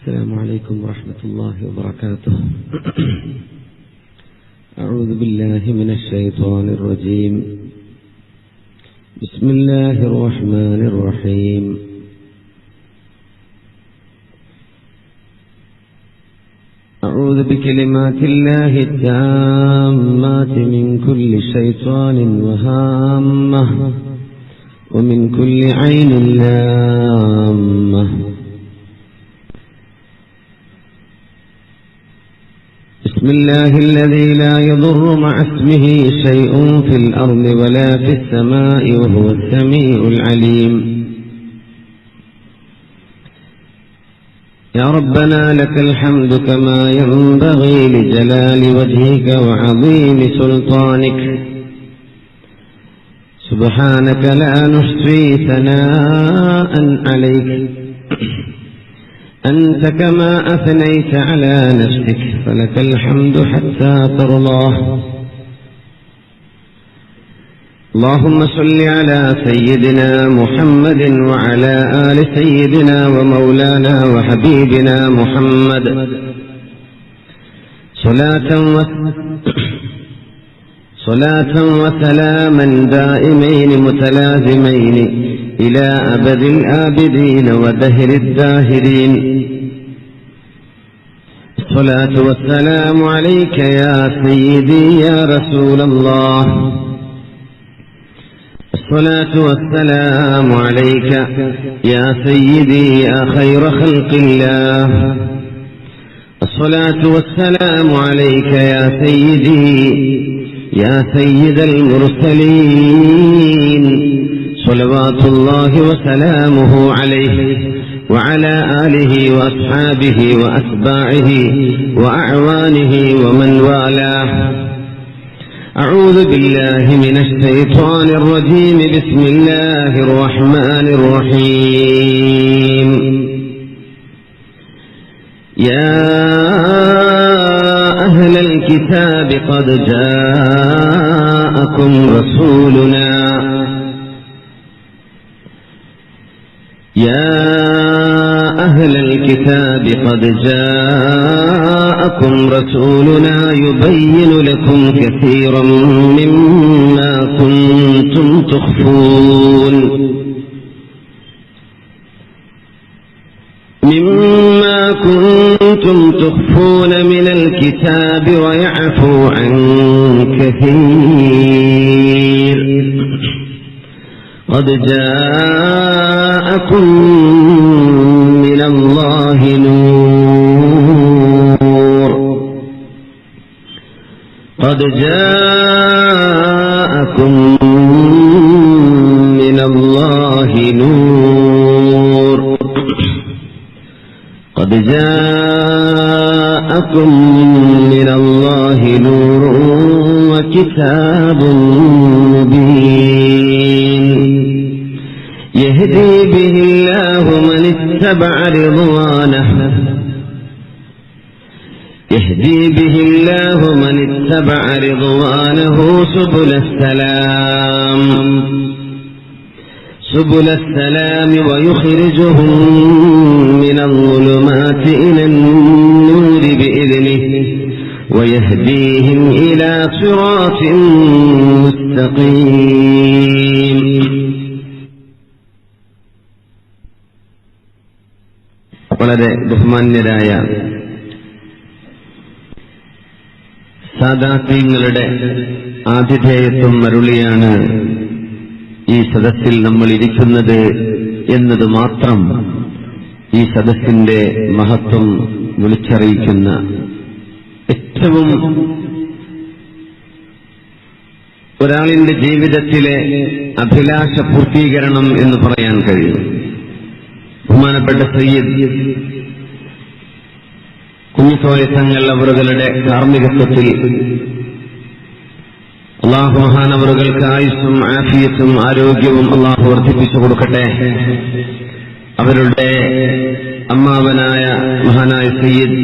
السلام عليكم ورحمة الله وبركاته. أعوذ بالله من الشيطان الرجيم. بسم الله الرحمن الرحيم. أعوذ بكلمات الله التامات من كل شيطان وهامة ومن كل عين لامة. بسم الله الذي لا يضر مع اسمه شيء في الأرض ولا في السماء وهو السميع العليم. يا ربنا لك الحمد كما ينبغي لجلال وجهك وعظيم سلطانك. سبحانك لا نحصي ثناء عليك. أنت كما أثنيت على نفسك فلك الحمد حتى ترضاه اللهم صل على سيدنا محمد وعلى آل سيدنا ومولانا وحبيبنا محمد. صلاة و... صلاة وسلاما دائمين متلازمين. إلى أبد الآبدين ودهر الداهرين. الصلاة والسلام عليك يا سيدي يا رسول الله. الصلاة والسلام عليك يا سيدي يا خير خلق الله. الصلاة والسلام عليك يا سيدي يا سيد المرسلين. صلوات الله وسلامه عليه وعلى آله وأصحابه وأتباعه وأعوانه ومن والاه. أعوذ بالله من الشيطان الرجيم. بسم الله الرحمن الرحيم. يا أهل الكتاب قد جاءكم رسولنا يا أهل الكتاب قد جاءكم رسولنا يبين لكم كثيرا مما كنتم تخفون. مما كنتم تخفون من الكتاب ويعفو عن كثير. قد جاءكم من الله نور. قد جاءكم من الله نور. قد جاءكم من الله نور وكتاب رضوانه. يهدي به الله من اتبع رضوانه سبل السلام. سبل السلام ويخرجهم من الظلمات إلى النور بإذنه ويهديهم إلى صراط مستقيم. ബഹുമാന്യരായ സാദാത്യങ്ങളുടെ ആതിഥേയത്വം മരുളിയാണ് ഈ സദസ്സിൽ നമ്മൾ ഇരിക്കുന്നത് എന്നത് മാത്രം ഈ സദസ്സിന്റെ മഹത്വം വിളിച്ചറിയിക്കുന്ന ഏറ്റവും ഒരാളിന്റെ ജീവിതത്തിലെ അഭിലാഷ പൂർത്തീകരണം എന്ന് പറയാൻ കഴിയും. ബഹുമാനപ്പെട്ട സയ്യദ് കുഞ്ഞിക്കോയ തങ്ങൾ അവറുകളുടെ കാർമ്മികത്വത്തിൽ അള്ളാഹു മഹാനവറുകൾക്ക് ആയുസ്സും ആഫിയത്തും ആരോഗ്യവും അള്ളാഹു വർദ്ധിപ്പിച്ചു കൊടുക്കട്ടെ. അവരുടെ അമ്മാവനായ മഹാനായ സയ്യിദ്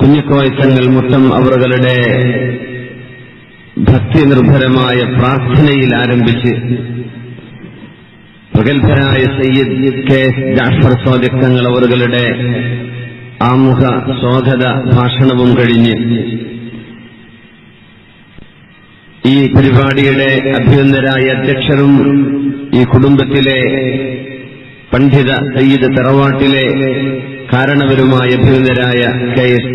കുഞ്ഞിക്കോയത്തങ്ങൾ മുട്ടം അവറുകളുടെ ഭക്തി നിർഭരമായ പ്രാർത്ഥനയിൽ ആരംഭിച്ച് പ്രഗത്ഭരായ സയ്യിദ് കെ ജാഫർ സ്വാദിഖ് തങ്ങൾ അവറുകളുടെ ആമുഖ സ്വാഗത ഭാഷണവും കഴിഞ്ഞ് ഈ പരിപാടിയുടെ അഭ്യന്തരായ അധ്യക്ഷരും ഈ കുടുംബത്തിലെ പണ്ഡിത സയ്യിദ് തറവാട്ടിലെ കാരണവരുമായ അഭ്യന്തരായ K S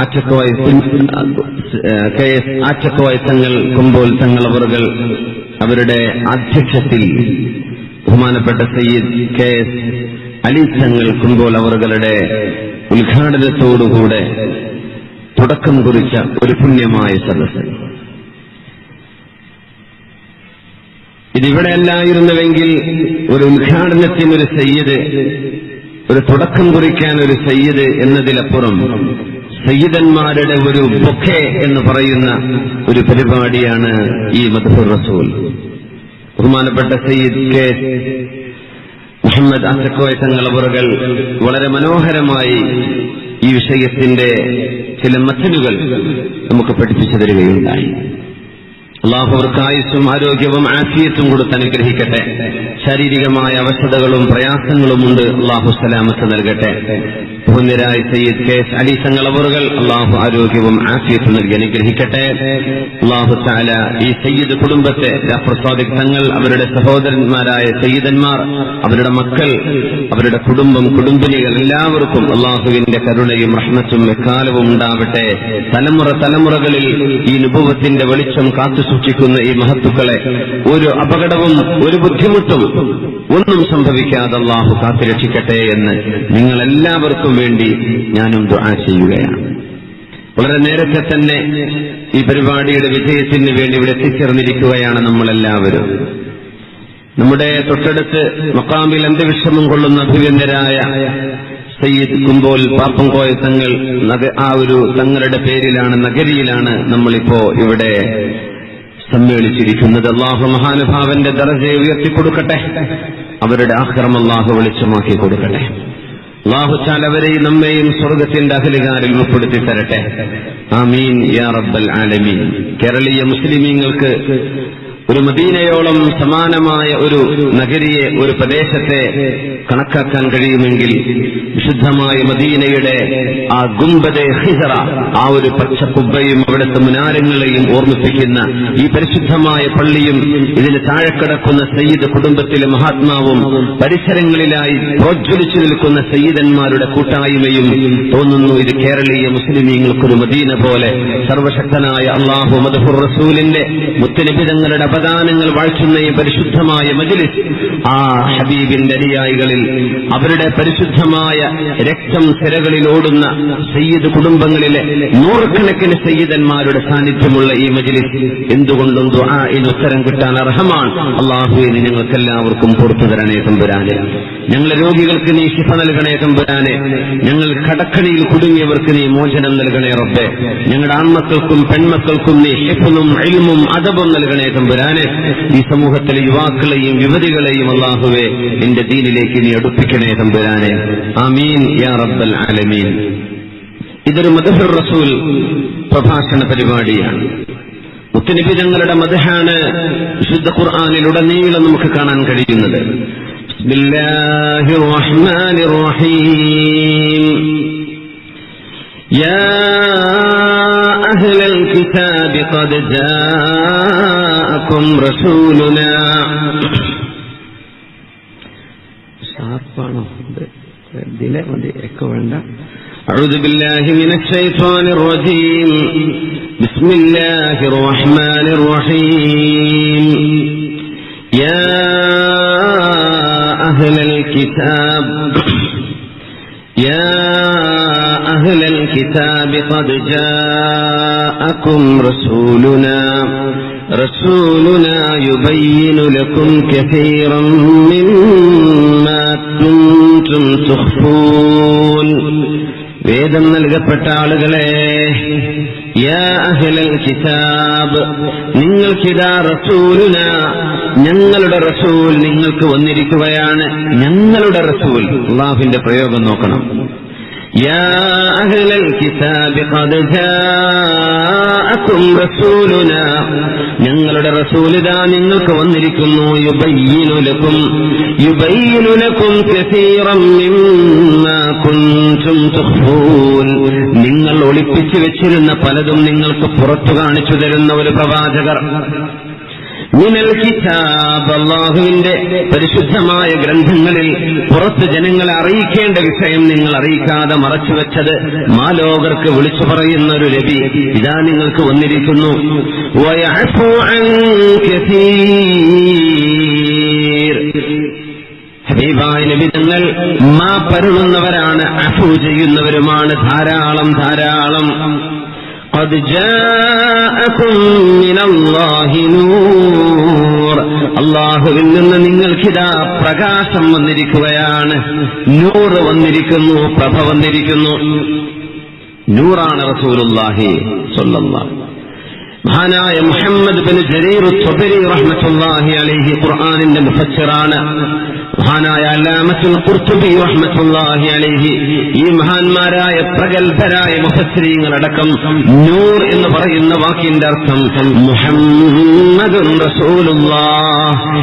Attakoya K S Attakoya Thangal Kumbol Thangal അവറുകൾ അവരുടെ അധ്യക്ഷത്തിൽ ബഹുമാനപ്പെട്ട സയ്യിദ് കെ എസ് അലി തങ്ങൾ കുമ്പോൾ അവറുകളുടെ ഉദ്ഘാടനത്തോടുകൂടെ തുടക്കം കുറിച്ച ഒരു പുണ്യമായ സദസ് ഇതിവിടെ അല്ലായിരുന്നുവെങ്കിൽ ഒരു ഉദ്ഘാടനത്തിന് ഒരു സയ്യിദ് ഒരു തുടക്കം കുറിക്കാൻ ഒരു സയ്യിദ് എന്നതിലപ്പുറം സയ്യിദന്മാരുടെ ഒരു ബൊക്കെ എന്ന് പറയുന്ന ഒരു പരിപാടിയാണ് ഈ മധുർ റസൂൽ. ബഹുമാനപ്പെട്ട സയ്യിദ് കെ മുഹമ്മദ് അസക്കോയ തങ്ങളവറുകൾ വളരെ മനോഹരമായി ഈ വിഷയത്തിന്റെ ചില മഥനുകൾ നമുക്ക് പഠിപ്പിച്ചു തരികയുണ്ടായി. അള്ളാഹു അവർക്ക് ആയുസ്സും ആരോഗ്യവും ആഫിയത്തും കൊടുത്ത് അനുഗ്രഹിക്കട്ടെ. ശാരീരികമായ അവശതകളും പ്രയാസങ്ങളും ഉണ്ട് അള്ളാഹു സലാമത്ത് നൽകട്ടെ. പുണ്യരായ സയ്യിദ് കെ അലി സംഗളവറുകൾ അള്ളാഹു ആരോഗ്യവും ആഫിയത്തും നൽകി അനുഗ്രഹിക്കട്ടെ. അള്ളാഹു താല ഈ സയ്യിദ് കുടുംബത്തെ ജാഫർ തങ്ങൾ അവരുടെ സഹോദരന്മാരായ സയ്യിദന്മാർ അവരുടെ മക്കൾ അവരുടെ കുടുംബം കുടുംബിനികൾ എല്ലാവർക്കും അള്ളാഹുവിന്റെ കരുണയും റഹ്മത്തും എക്കാലവും ഉണ്ടാവട്ടെ. തലമുറ തലമുറകളിൽ ഈ നുഭവത്തിന്റെ വെളിച്ചം കാത്തു സൂക്ഷിക്കുന്ന ഈ മഹത്തുക്കളെ ഒരു അപകടവും ഒരു ബുദ്ധിമുട്ടും ഒന്നും സംഭവിക്കാതെ അള്ളാഹു കാത്തുരക്ഷിക്കട്ടെ എന്ന് നിങ്ങൾ എല്ലാവർക്കും വേണ്ടി ഞാനും ദുആ ചെയ്യുകയാണ്. വളരെ നേരത്തെ തന്നെ ഈ പരിപാടിയുടെ വിജയത്തിന് വേണ്ടി ഇവിടെ എത്തിച്ചേർന്നിരിക്കുകയാണ് നമ്മളെല്ലാവരും. നമ്മുടെ തൊട്ടടുത്ത് മക്കാമിൽ അന്ത്യവിഷമം കൊള്ളുന്ന അഭിവന്ദരായ സയ്യിദ് കുമ്പോൽ പാപ്പംകോയ തങ്ങൾ നഗ- ആ ഒരു തങ്ങളുടെ പേരിലാണ് നഗരിയിലാണ് നമ്മളിപ്പോ ഇവിടെ സമ്മേളിച്ചിരിക്കുന്നത്. അള്ളാഹു മഹാനുഭാവന്റെ ദർജയെ ഉയർത്തിക്കൊടുക്കട്ടെ. അവരുടെ ആക്രമം അള്ളാഹു വെളിച്ചമാക്കി കൊടുക്കട്ടെ അള്ളാഹു അവരെയും നമ്മെയും സ്വർഗത്തിന്റെ അഖിലുകാരിൽ ഉൾപ്പെടുത്തി തരട്ടെ ആമീൻ യാ റബ്ബൽ ആലമീൻ. കേരളീയ മുസ്ലിമീങ്ങൾക്ക് ഒരു മദീനയോളം സമാനമായ ഒരു നഗരിയെ ഒരു പ്രദേശത്തെ കണക്കാക്കാൻ കഴിയുമെങ്കിൽ വിശുദ്ധമായ മദീനയുടെ ആ ഗുംബദെ ഹിസറ ആ ഒരു പച്ചക്കുബ്ബയും അവിടുത്തെ മുനാരങ്ങളെയും ഓർമ്മിപ്പിക്കുന്ന ഈ പരിശുദ്ധമായ പള്ളിയും ഇതിന് താഴെ കിടക്കുന്ന സയ്യിദ് കുടുംബത്തിലെ മഹാത്മാവും പരിസരങ്ങളിലായി പ്രോജ്വലിച്ചു നിൽക്കുന്ന സയ്യിദന്മാരുടെ കൂട്ടായ്മയും തോന്നുന്നു ഇത് കേരളീയ മുസ്ലിമീങ്ങൾക്കൊരു മദീന പോലെ സർവശക്തനായ അള്ളാഹു മദഹുർ റസൂലിന്റെ മുത്തനിബിതങ്ങളുടെ അപദാനങ്ങൾ വാഴ്ചുന്ന ഈ പരിശുദ്ധമായ മജിലിസ് ആ ഹബീബിന്റെ അനുയായികളിൽ അവരുടെ പരിശുദ്ധമായ രക്തം സിരകളിൽ ഓടുന്ന സയ്യിദ് കുടുംബങ്ങളിലെ നൂറുകണക്കിന് സയ്യിദന്മാരുടെ സാന്നിധ്യമുള്ള ഈ മജിലിസ് എന്തുകൊണ്ടും ദുആഇന് ഉത്തരം കിട്ടാൻ അർഹമാണ്. അള്ളാഹുവിന് ഞങ്ങൾക്ക് എല്ലാവർക്കും പുറത്തു തരണേ തമ്പുരാനെ. ഞങ്ങളെ രോഗികൾക്ക് നീ ശിഫ നൽകണേ തമ്പുരാനെ. ഞങ്ങൾ കടക്കണിയിൽ കുടുങ്ങിയവർക്ക് നീ മോചനം നൽകണേ റബ്ബെ. ഞങ്ങളുടെ ആൺമക്കൾക്കും പെൺമക്കൾക്കും നീ ഷിഫനും ഇൽമും അദബും നൽകണേ തമ്പുരാനെ ഈ സമൂഹത്തിലെ യുവാക്കളെയും യുവതികളെയും അള്ളാഹുവെ നിന്റെ ദീനിലേക്ക് നീ അടുപ്പിക്കണേ തമ്പുരാനെ ആമീൻ യാ റബ്ബൽ ആലമീൻ ഇതൊരു മദഹുർ റസൂൽ പ്രഭാഷണ പരിപാടിയാണ് മുത്തനബി ഞങ്ങളുടെ മദഹാണ് വിശുദ്ധ ഖുർആാനിലുടനീളം നമുക്ക് കാണാൻ കഴിയുന്നത് ബിസ്മില്ലാഹിർ റഹ്മാനിർ റഹീം يا أهل الكتاب قد جاءكم رسولنا ഷാർപ്പാണോ ഇതിലെ മതി ഒക്കെ വേണ്ട أعوذ بالله من الشيطان الرجيم بسم الله الرحمن الرحيم يا أهل الكتاب يا أهل الكتاب قد جاءكم رسولنا رسولنا يبين لكم كثيرا مما كنتم تخفون വേദം നൽകപ്പെട്ട ആളുകളെ യാ അഹ്ലൽ കിതാബ് നിങ്ങൾക്കിതാ റസൂലുന ഞങ്ങളുടെ റസൂൽ നിങ്ങൾക്ക് വന്നിരിക്കുകയാണ് ഞങ്ങളുടെ റസൂൽ അള്ളാഹുവിന്റെ പ്രയോഗം നോക്കണം يا أهل الكتاب قد جاءكم رسولنا ഞങ്ങളുടെ റസൂലിതാ നിങ്ങൾക്ക് വന്നിരിക്കുന്നു യുബയ്യിനുലക്കും യുബയ്യിനുലക്കും നിങ്ങൾ ഒളിപ്പിച്ചു വെച്ചിരുന്ന പലതും നിങ്ങൾക്ക് പുറത്തു കാണിച്ചു തരുന്ന ഒരു പ്രവാചകർ. മിനൽ കിതാബ് പരിശുദ്ധമായ ഗ്രന്ഥങ്ങളിൽ പുറത്ത് ജനങ്ങളെ അറിയിക്കേണ്ട വിഷയം നിങ്ങൾ അറിയിക്കാതെ മറച്ചുവെച്ചത് മാലോകർക്ക് വിളിച്ചു പറയുന്ന ഒരു രവി ഇതാ നിങ്ങൾക്ക് വന്നിരിക്കുന്നു. ഹബീബായ മാ പരുളുന്നവരാണ് അഫു ചെയ്യുന്നവരുമാണ് ധാരാളം ധാരാളം قد جاءكم من الله نور അള്ളാഹുവിൽ നിന്ന് നിങ്ങൾക്കിതാ പ്രകാശം വന്നിരിക്കുകയാണ് നൂറ് വന്നിരിക്കുന്നു പ്രഭ വന്നിരിക്കുന്നു നൂറാണ് റസൂലുള്ളാഹി സ്വല്ലല്ലാഹു മഹാനായ മുഹമ്മദ് ബിൻ ജരീർ ത്വബരി റഹ്മത്തുള്ളാഹി അലൈഹി ഖുർആനിന്റെ മുഫസ്സിറാണ് മഹാനായ അല്ലാമത്തുൽ കുർത്തുബി റഹ്മത്തുള്ളാഹി അലൈഹി ഈ മഹാന്മാരായ പ്രഗത്ഭരായ മുഫസ്സിരീങ്ങളടക്കം നൂർ എന്ന് പറയുന്ന വാക്കിന്റെ അർത്ഥം മുഹമ്മദ്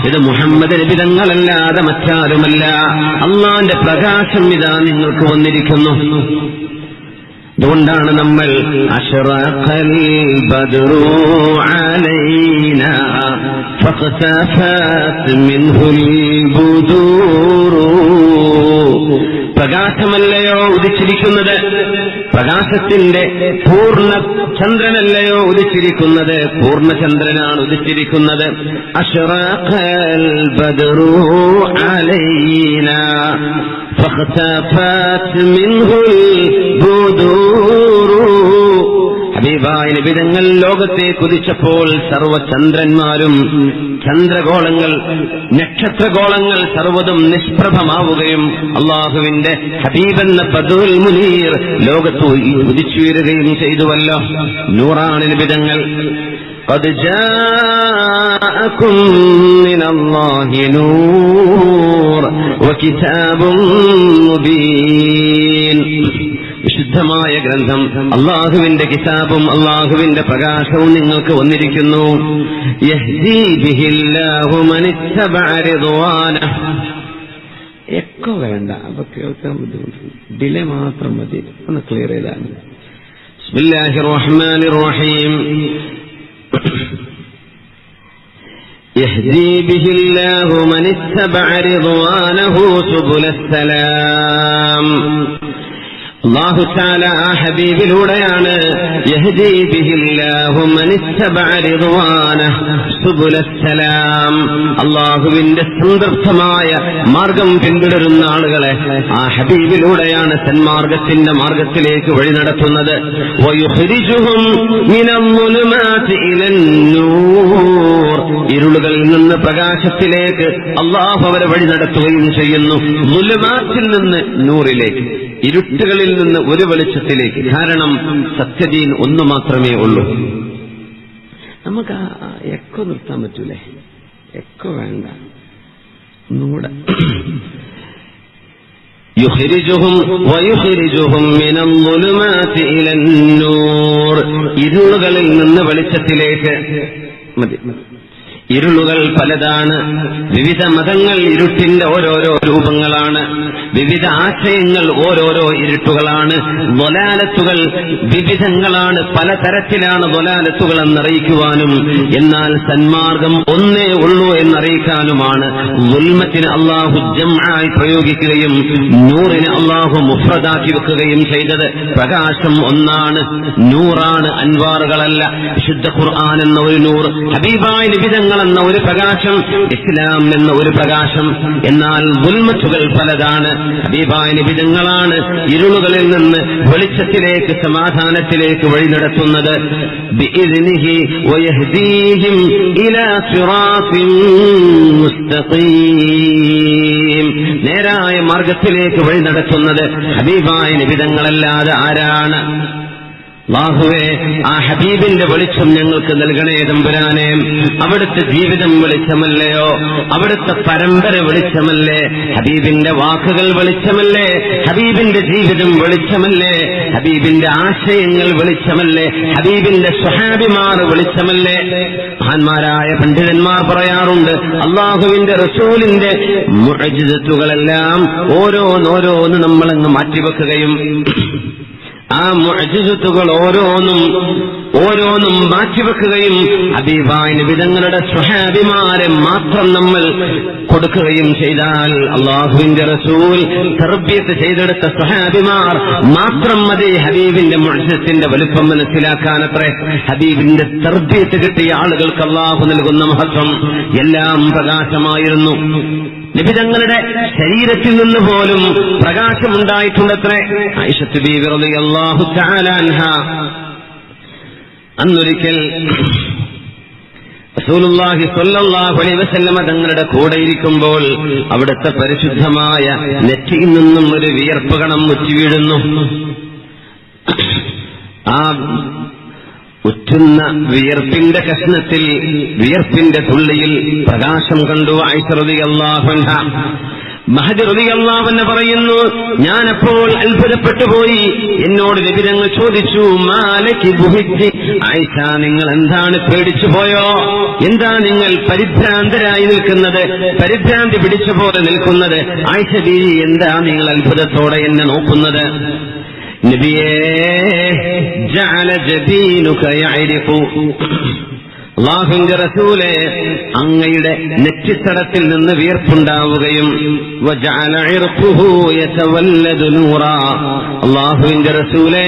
ഇത് മുഹമ്മദ് നബിതങ്ങളല്ലാതെ മറ്റാരുമല്ല. അള്ളാന്റെ പ്രകാശം ഇതാ നിങ്ങൾക്ക് വന്നിരിക്കുന്നു. അതുകൊണ്ടാണ് നമ്മൾ അഷ്റഖൽ ബദ്റു അലൈന ഫഖസഫത് മിൻഹുൽ ബുദൂർ പ്രകാശമല്ലയോ ഉദിച്ചിരിക്കുന്നത് പ്രകാശത്തിന്റെ പൂർണ്ണ ചന്ദ്രനല്ലയോ ഉദിച്ചിരിക്കുന്നത് പൂർണ്ണചന്ദ്രനാണ് ഉദിച്ചിരിക്കുന്നത് അഷ്റഖൽ ബദ്റു അലൈന فاختفت منه البدور ഹബീബായ നിബിതങ്ങൾ ലോകത്തെ കുതിച്ചപ്പോൾ സർവചന്ദ്രന്മാരും ചന്ദ്രഗോളങ്ങൾ നക്ഷത്രഗോളങ്ങൾ സർവ്വതും നിഷ്പ്രഭമാവുകയും അള്ളാഹുവിന്റെ ഹബീബെന്ന ബദുൽ മുനീർ ലോകത്ത് ഉദിച്ചുയരുകയും ചെയ്തുവല്ലോ നൂറാണ് നിബിതങ്ങൾ قد جاءكم من الله نور وكتاب مبين വിശുദ്ധമായ ഗ്രന്ഥം അള്ളാഹുവിന്റെ കിതാബും അള്ളാഹുവിന്റെ പ്രകാശവും നിങ്ങൾക്ക് വന്നിരിക്കുന്നു യഹ്ദീ ബിഹില്ലാഹു മനിത്തബഅ റിദ്വാനഹ്. എക്കോ വേണ്ട അപ്പൊ കേൾക്കാൻ ബുദ്ധിമുട്ട് ഡിലേ മാത്രം മതി ഒന്ന് ക്ലിയർ ചെയ്താണ് ബിസ്മില്ലാഹിർ റഹ്മാനിർ റഹീം يهدي به الله من اتبع رضوانه سبل السلام ഹബീബിലൂടെയാണ് അള്ളാഹുവിന്റെ സന്ദർഭമായ മാർഗം പിന്തുടരുന്ന ആളുകളെ ആ ഹബീബിലൂടെയാണ് സന്മാർഗത്തിന്റെ മാർഗത്തിലേക്ക് വഴി നടത്തുന്നത്. ഇരുളുകളിൽ നിന്ന് പ്രകാശത്തിലേക്ക് അള്ളാഹു അവരെ വഴി നടത്തുകയും ചെയ്യുന്നു. ളുലുമാത്തിൽ നിന്ന് നൂറിലേക്ക് ഇരുട്ടുകളിൽ നിന്ന് ഒരു വെളിച്ചത്തിലേക്ക്. കാരണം സത്യദീൻ ഒന്നു മാത്രമേ ഉള്ളൂ. നമുക്ക് ആ എക്കോ നിർത്താൻ പറ്റൂലേ? എക്കോ വേണ്ട. ഒന്നുകൂടെ. ഇരുളുകളിൽ നിന്ന് വെളിച്ചത്തിലേക്ക്. മതി. ഇരുളുകൾ പലതാണ്. വിവിധ മതങ്ങൾ ഇരുട്ടിന്റെ ഓരോരോ രൂപങ്ങളാണ്. വിവിധ ആശയങ്ങൾ ഓരോരോ ഇരുട്ടുകളാണ്. വലാലത്തുകൾ വിവിധങ്ങളാണ്. പലതരത്തിലാണ് വലാലത്തുകൾ എന്നറിയിക്കുവാനും എന്നാൽ സന്മാർഗം ഒന്നേ ഉള്ളൂ എന്നറിയിക്കാനുമാണ്. ഉൽമത്തിന് അള്ളാഹു ജംആയി പ്രയോഗിക്കുകയും നൂറിന് അള്ളാഹു മുഫ്രദാക്കി വെക്കുകയും ചെയ്തത്. പ്രകാശം ഒന്നാണ്. നൂറാണ് അൻവാറുകളല്ല. വിശുദ്ധ ഖുർആൻ എന്ന ഒരു നൂർ ഹബീബായ നിബിതങ്ങൾ എന്ന ഒരു പ്രകാശം ഇസ്ലാം എന്ന ഒരു പ്രകാശം. എന്നാൽ ഉൽമത്തുകൾ പലതാണ്. നിബിതങ്ങളാണ് ഇരുളുകളിൽ നിന്ന് വെളിച്ചത്തിലേക്ക് സമാധാനത്തിലേക്ക് വഴി നടത്തുന്നത്. നേരായ മാർഗത്തിലേക്ക് വഴി നടത്തുന്നത് ഹബീബായ നിബിതങ്ങളല്ലാതെ ആരാണ്? അള്ളാഹുവേ ആ ഹബീബിന്റെ വെളിച്ചം ഞങ്ങൾക്ക് നൽകണേ തമ്പുരാനെ. അവിടുത്തെ ജീവിതം വെളിച്ചമല്ലയോ? അവിടുത്തെ പരമ്പര വെളിച്ചമല്ലേ? ഹബീബിന്റെ വാക്കുകൾ വെളിച്ചമല്ലേ? ഹബീബിന്റെ ജീവിതം വെളിച്ചമല്ലേ? ഹബീബിന്റെ ആശയങ്ങൾ വെളിച്ചമല്ലേ? ഹബീബിന്റെ സ്വഹാബിമാർ വെളിച്ചമല്ലേ? മഹാന്മാരായ പണ്ഡിതന്മാർ പറയാറുണ്ട് അള്ളാഹുവിന്റെ റസൂലിന്റെ മുഴജിതത്തുകളെല്ലാം ഓരോന്നോരോന്ന് നമ്മളങ്ങ് മാറ്റിവെക്കുകയും ആ മുഅജിസത്തുകൾ ഓരോന്നും ഓരോന്നും മാറ്റിവെക്കുകയും അതീവായ വിധങ്ങളുടെ സ്വഹാബിമാരെ മാത്രം നമ്മൾ കൊടുക്കുകയും ചെയ്താൽ അള്ളാഹുവിന്റെ റസൂൽ തർബിയത്ത് ചെയ്തെടുത്ത സ്വഹാബിമാർ മാത്രം മതി ഹബീബിന്റെ മുഴജത്തിന്റെ വലുപ്പം മനസ്സിലാക്കാനത്രേ. ഹബീബിന്റെ തർബിയത്ത് കിട്ടിയ ആളുകൾക്ക് അള്ളാഹു നൽകുന്ന മഹത്വം എല്ലാം പ്രകാശമായിരുന്നു. നിബിതങ്ങളുടെ ശരീരത്തിൽ നിന്ന് പോലും പ്രകാശമുണ്ടായിട്ടുണ്ടത്രേ. ഐഷത്ത് ബീവി റളിയല്ലാഹു അന്നൊരിക്കൽ റസൂലുള്ളാഹി വസല്ലമ തങ്ങളുടെ കൂടെ ഇരിക്കുമ്പോൾ അവിടുത്തെ പരിശുദ്ധമായ നെറ്റിയിൽ നിന്നും ഒരു വിയർപ്പ് കണം മുറ്റി വീഴുന്നു ആ ഉറ്റുന്ന വിയർപ്പിന്റെ കഷ്ണത്തിൽ വിയർപ്പിന്റെ തുള്ളിയിൽ പ്രകാശം കണ്ടു ഐശ്വതി അള്ളാഹ മഹജറുതി അള്ളാഹെന്ന് പറയുന്നു ഞാനപ്പോൾ അത്ഭുതപ്പെട്ടു പോയി. എന്നോട് രവിരങ്ങൾ ചോദിച്ചു മാലയ്ക്ക് ഗുഹിച്ച് ആയിഷ നിങ്ങൾ എന്താണ് പേടിച്ചു പോയോ? എന്താ നിങ്ങൾ പരിഭ്രാന്തരായി നിൽക്കുന്നത്? പരിഭ്രാന്തി പിടിച്ചുപോലെ നിൽക്കുന്നത്? ആയിഷ ദീ എന്താ നിങ്ങൾ അത്ഭുതത്തോടെ എന്നെ നോക്കുന്നത്? നബിയേ ജഅല ജബീനുക യഅരിഫു. അള്ളാഹുവിന്റെ റസൂലെ അങ്ങയുടെ നെറ്റിത്തടത്തിൽ നിന്ന് വീർപ്പുണ്ടാവുകയും അള്ളാഹുവിന്റെ റസൂലെ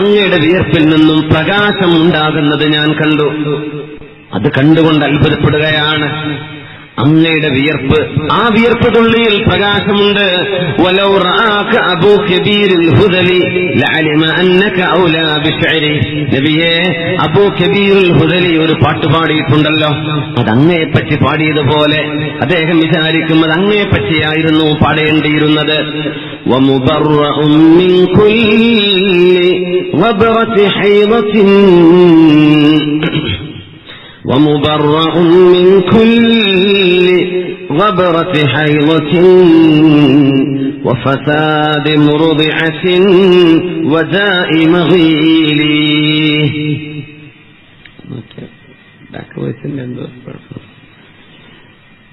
അങ്ങയുടെ വീർപ്പിൽ നിന്നും പ്രകാശം ഉണ്ടാകുന്നത് ഞാൻ കണ്ടു. അത് കണ്ടുകൊണ്ട് അത്ഭുതപ്പെടുകയാണ്. അങ്ങയുടെ വിയർപ്പ് ആ വിയർപ്പ് തുള്ളിയിൽ പ്രകാശമുണ്ട് വലൗ റആക അബൂ കബീരിൽ ഹുദലി ലഅലിമ അന്നക ഔലാ ബിശഅരി നബിയേ അബൂ കബീറുൽ ഹുദലി ഒരു പാട്ട് പാടിയിട്ടുണ്ടല്ലോ അത് അങ്ങയെ പറ്റി പാടിയതുപോലെ അദ്ദേഹം വിചാരിക്കും അത് അങ്ങയെ പറ്റിയായിരുന്നു പാടേണ്ടിയിരുന്നത് ومبرأ ومبرأ من كل غبرة حيضة وفساد مرضعة وداء مغيل.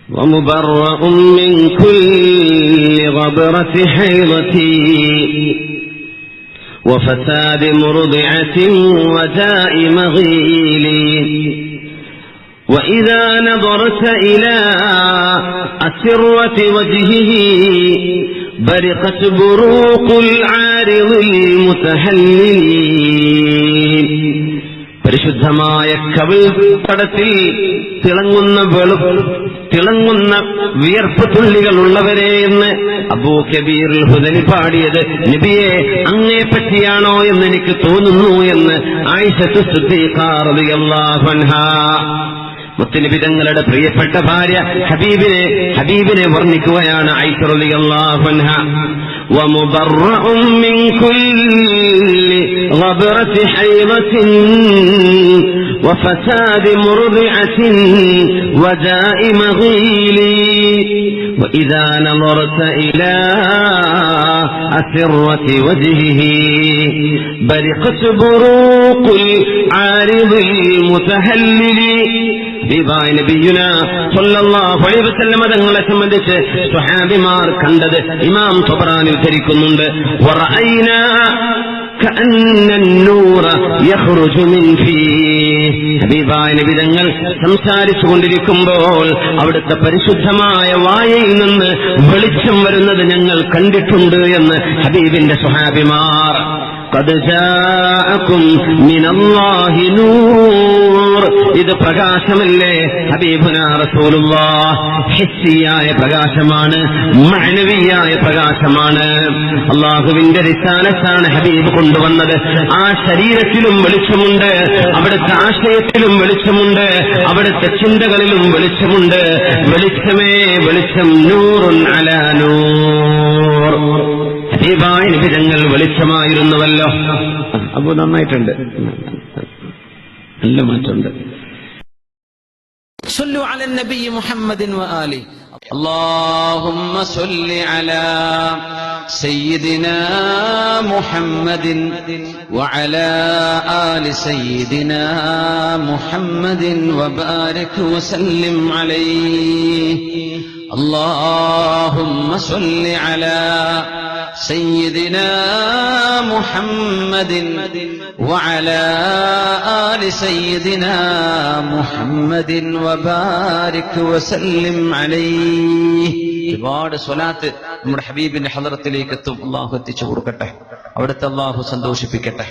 ومبرأ من كل غبرة حيضة وفساد مرضعة وداء مغيل. وإذا نظرت إلى أسرة وجهه برقت بروق العارض المتهلل പരിശുദ്ധമായ കവിൾ പടത്തിൽ തിളങ്ങുന്ന വെളു തിളങ്ങുന്ന വിയർപ്പ് തുള്ളികൾ ഉള്ളവരെ എന്ന് അബൂ കബീർ ഹുദലി പാടിയത് നബിയെ അങ്ങേ പറ്റിയാണോ എന്ന് എനിക്ക് തോന്നുന്നു എന്ന് ആയിഷത്ത് സിദ്ദീഖാറിയല്ലാഹുൻഹ മുത്തനബി തങ്ങളുടെ പ്രിയപ്പെട്ട ഭാര്യ ഹബീബിനെ ഹബീബിനെ വർണ്ണിക്കുകയാണ് ഐശ്വറിയല്ലാഹുൻഹ ومبرأ من كل غبرة حيضة وفساد مرضعة وداء مغيل وإذا نظرت إلى أسرة وجهه برقت بروق العارض المتهلل തങ്ങളെ സംബന്ധിച്ച് സുഹാബിമാർ കണ്ടത് ഇമാം തൊബറാൻ ഉദ്ധരിക്കുന്നുണ്ട്. വിധങ്ങൾ സംസാരിച്ചു കൊണ്ടിരിക്കുമ്പോൾ അവിടുത്തെ പരിശുദ്ധമായ വായയിൽ നിന്ന് വെളിച്ചം വരുന്നത് ഞങ്ങൾ കണ്ടിട്ടുണ്ട് എന്ന് ഹബീബിന്റെ സുഹാബിമാർ قد جاءكم من الله نور ഇത് പ്രകാശമല്ലേ ഹബീബുന റസൂലുള്ളാഹ് ഹിസ്സിയായ പ്രകാശമാണ് മഅനവിയായ പ്രകാശമാണ് അള്ളാഹുവിന്റെ റിസാലത്താണ് ഹബീബ് കൊണ്ടുവന്നത് ആ ശരീരത്തിലും വെളിച്ചമുണ്ട് അവിടുത്തെ ആശയത്തിലും വെളിച്ചമുണ്ട് അവിടുത്തെ ചിന്തകളിലും വെളിച്ചമുണ്ട് വെളിച്ചമേ വെളിച്ചം നൂറുൻ അലാ നൂർ ഹബീബായ നിബിതങ്ങൾ വെളിച്ചമായിരുന്നുവല്ലോ അപ്പൊ നന്നായിട്ടുണ്ട് നല്ല മാറ്റമുണ്ട് صلوا على النبي محمد وآله اللهم صل على سيدنا محمد وعلى آل سيدنا محمد وبارك وسلم عليه اللهم صل على سيدنا محمد وعلى آل سيدنا محمد وبارك وسلم عليه ഒരുപാട് സ്വലാത്ത് നമ്മുടെ ഹബീബിന്റെ ഹലറത്തിലേക്ക് എത്തും അള്ളാഹു എത്തിച്ചു കൊടുക്കട്ടെ അവിടുത്തെ അള്ളാഹു സന്തോഷിപ്പിക്കട്ടെ